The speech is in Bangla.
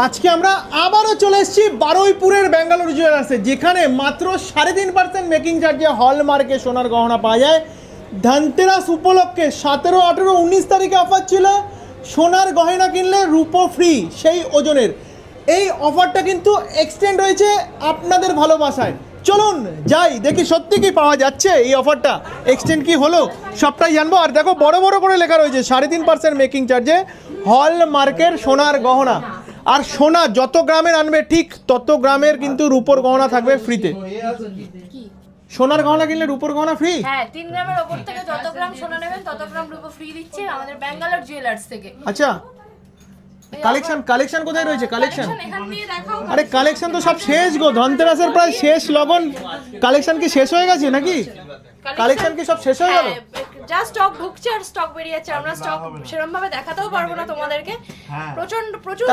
আজকে আমরা আবারও চলে এসেছি বারুইপুরের ব্যাঙ্গালোর জুয়েলার্সে, যেখানে মাত্র সাড়ে তিন পার্সেন্ট মেকিং চার্জে হলমার্কে সোনার গহনা পাওয়া যায়। ধনতেরাস উপলক্ষে সতেরো, আঠেরো, উনিশ তারিখে অফার ছিল। সোনার গহনা কিনলে রূপো ফ্রি সেই ওজনের। এই অফারটা কিন্তু এক্সটেন্ড হয়েছে আপনাদের ভালোবাসায়। চলুন যাই, দেখি সত্যি কি পাওয়া যাচ্ছে এই অফারটা এক্সটেন্ড কি হলো, সবটাই জানব। আর দেখো, বড় বড় করে লেখা রয়েছে, সাড়ে তিন পার্সেন্ট মেকিং চার্জে হল মার্কের সোনার গহনা। আর সোনা যত গ্রামের আনবে ঠিক তত গ্রামের কিন্তু রূপোর গহনা থাকবে ফ্রিতে সোনার গহনা কিনলে রূপোর গহনা ফ্রি হ্যাঁ তিন গ্রামের ওপর থেকে যত গ্রাম সোনা নেবেন তত গ্রাম রূপো ফ্রি দিচ্ছে আমাদের ব্যাঙ্গালোর জুয়েলার্স থেকে। আচ্ছা। কালেকশন কালেকশন কোথায় রয়েছে? কালেকশন Collection এখান দিয়ে দেখাও। আরে কালেকশন তো সব শেষ গো। ধনতেরাসের প্রায় শেষ লগন। কালেকশন কি শেষ হয়ে গেছে নাকি? কালেকশন কি সব শেষ হয়ে গেল? যা স্টক ঢুকছে আর স্টক বেরিয়ে যাচ্ছে। আমরা স্টক সেরকম ভাবে দেখাতেও পারব না তোমাদেরকে। প্রচণ্ড প্রচুর